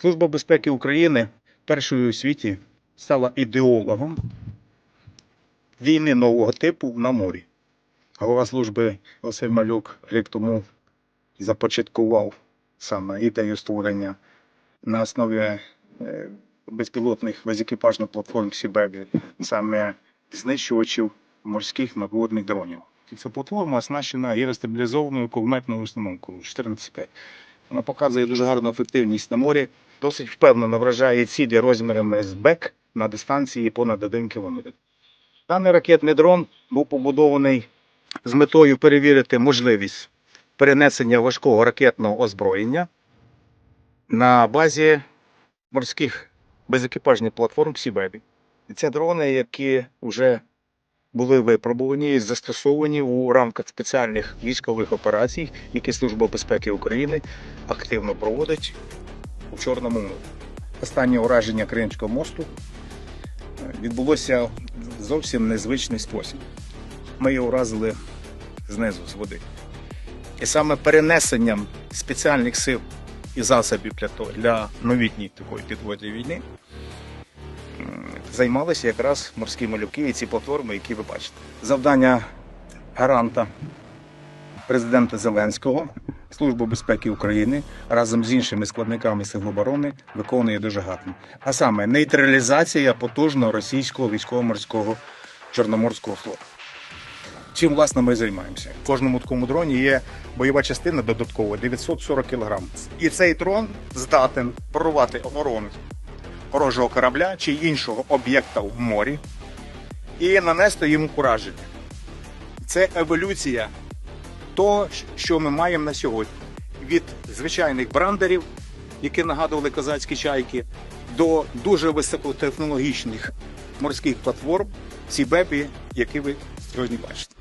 Служба безпеки України першою у світі стала ідеологом війни нового типу на морі. Голова служби Василь Малюк рік тому започаткував саме ідею створення на основі е, безпілотних безекіпажних платформ Сібебі, саме знищувачів морських надводних дронів. Ця платформа оснащена гіростабілізованою кулеметною установкою 14.5. Вона показує дуже гарну ефективність на морі, досить впевнено вражає цілі розмірами з БЕК на дистанції понад 1 км. Даний ракетний дрон був побудований з метою перевірити можливість перенесення важкого ракетного озброєння на базі морських безекіпажних платформ Сібебі. Це дрони, які вже були випробувані і застосовані у рамках спеціальних військових операцій, які Служба безпеки України активно проводить у Чорному морі. Останнє ураження Кримського мосту е, відбулося зовсім незвичний спосіб. Ми його уразили знизу з води. І саме перенесенням спеціальних сил і засобів для, для новітньої такої підводної війни займалися якраз морські малюки і ці платформи, які ви бачите. Завдання гаранта президента Зеленського, Служби безпеки України разом з іншими складниками Сил оборони виконує дуже гарно. А саме нейтралізація потужного російського військово-морського чорноморського флоту. Чим власне ми займаємося? В кожному такому дроні є бойова частина додаткова 940 кг. І цей дрон здатен прорвати оборону ворожого корабля чи іншого об'єкта в морі і нанести йому ураження. Це еволюція того, що ми маємо на сьогодні. Від звичайних брандерів, які нагадували козацькі чайки, до дуже високотехнологічних морських платформ ці бебі, які ви сьогодні бачите.